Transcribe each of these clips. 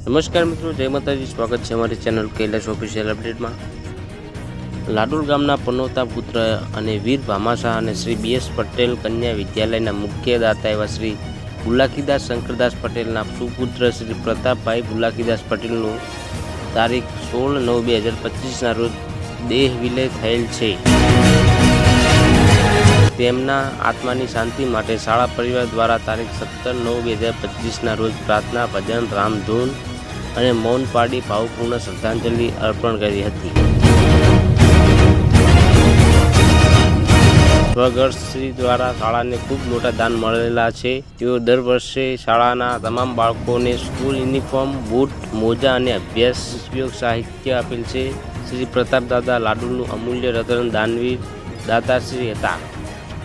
નમસ્કાર મિત્રો, જય માતાજી, સ્વાગત છે અમારી ચેનલ કૈલાસ ઓફિશિયલ અપડેટમાં લાડુર ગામના પનોતા પુત્ર અને વીર ભામાશાહ અને શ્રી બી એસ પટેલ કન્યા વિદ્યાલયના મુખ્ય દાતા એવા શ્રી બુલાકીદાસ શંકરદાસ પટેલના સુપુત્ર શ્રી પ્રતાપભાઈ બુલાકીદાસ પટેલનું તારીખ સોળ નવ બે હજાર પચીસના રોજ દેહ વિલય થયેલ છે. તેમના આત્માની શાંતિ માટે શાળા પરિવાર દ્વારા તારીખ સત્તર નવ બે હજાર પચીસના રોજ પ્રાર્થના, ભજન, રામધૂન અને મૌન પાડી ભાવપૂર્ણ શ્રદ્ધાંજલિ અર્પણ કરી હતી. સ્વગર્ભશ્રી દ્વારા શાળાને ખૂબ મોટા દાન મળેલા છે. તેઓ દર વર્ષે શાળાના તમામ બાળકોને સ્કૂલ યુનિફોર્મ, બૂટ, મોજા અને અભ્યાસ ઉપયોગ સાહિત્ય આપેલ છે. શ્રી પ્રતાપ દાદા લાડુનું અમૂલ્ય રતન દાનવીર દાતાશ્રી હતા.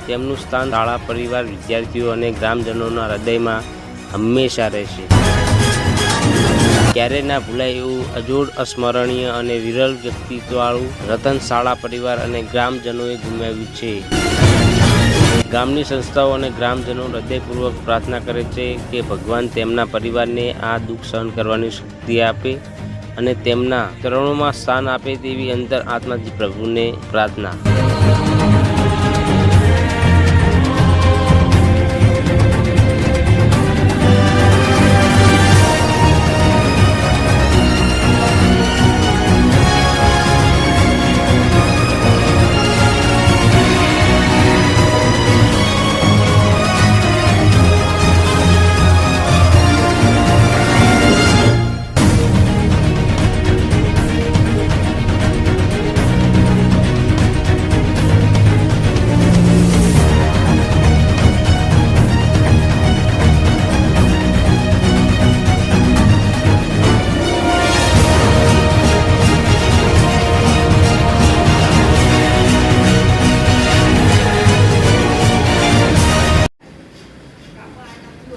તેમનું સ્થાન શાળા પરિવાર, વિદ્યાર્થીઓ અને ગ્રામજનોના હૃદયમાં હંમેશા રહેશે. ક્યારે ના ભૂલાય એવું અજોડ, અસ્મરણીય અને વિરલ વ્યક્તિત્વવાળું રતન શાળા પરિવાર અને ગ્રામજનોએ ગુમાવ્યું છે. ગામની સંસ્થાઓ અને ગ્રામજનો હૃદયપૂર્વક પ્રાર્થના કરે છે કે ભગવાન તેમના પરિવારને આ દુઃખ સહન કરવાની શક્તિ આપે અને તેમના ચરણોમાં સ્થાન આપે તેવી અંતર આત્માજી પ્રભુને પ્રાર્થના.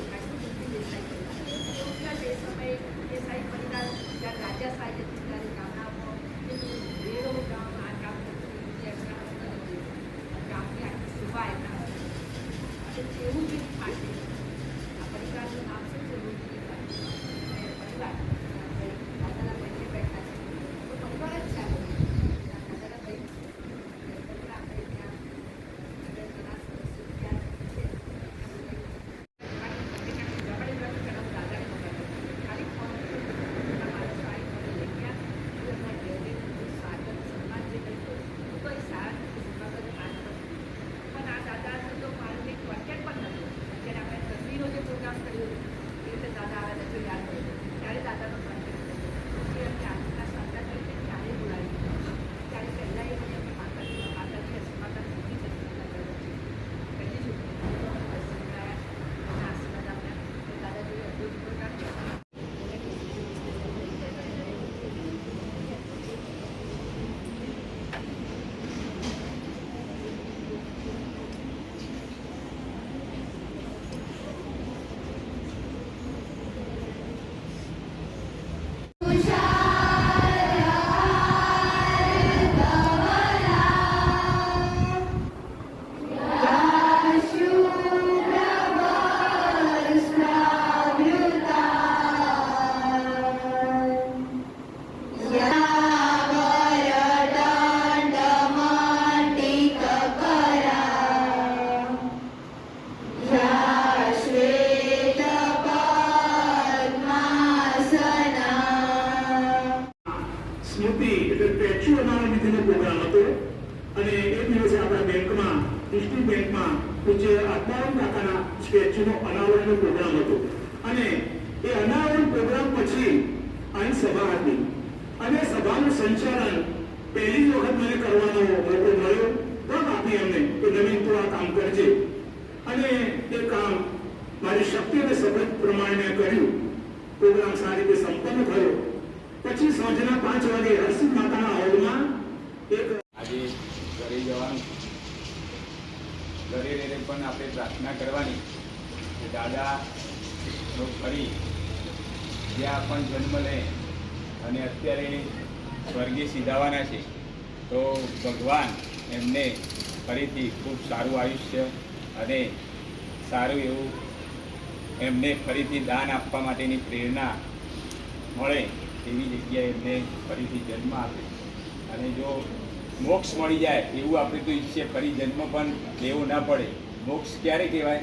protect સ્મૃતિ એટલે સ્ટેચ્યુ અનાવરણનો પ્રોગ્રામ હતો, અને એ દિવસે આપણા બેંકમાં ડિસ્ટ્રિક્ટ બેંકમાં પૂજ્ય આત્મારામ કાકાના સ્ટેચ્યુનો અનાવરણનો પ્રોગ્રામ હતો. અને એ અનાવરણ પ્રોગ્રામ પછી અહીં સભા હતી. અને સભાનું સંચાલન પહેલી વખત મને કરવાનો મોકો મળ્યો. તક આપી એમને કે નવીન તું આ કામ કરજે. અને એ કામ મારી શક્તિ અને સબત પ્રમાણે મેં કર્યું. પ્રોગ્રામ સારી રીતે સંપન્ન થયો. પછી સાંજના પાંચ વાગે હર્ષિદ માતાના હોલમાં એક આજે ઘરે જવાનું. ઘરે રહીને પણ આપણે પ્રાર્થના કરવાની કે દાદા ફરી જ્યાં પણ જન્મ લે અને અત્યારે સ્વર્ગે સીધાવાના છે, તો ભગવાન એમને ફરીથી ખૂબ સારું આયુષ્ય અને સારું એવું એમને ફરીથી દાન આપવા માટેની પ્રેરણા મળે. એવી જગ્યાએ એમને ફરીથી જન્મ આપે અને જો મોક્ષ મળી જાય એવું આપણે તો ઈચ્છીએ, ફરી જન્મ પણ લેવો ના પડે. મોક્ષ ક્યારે કહેવાય?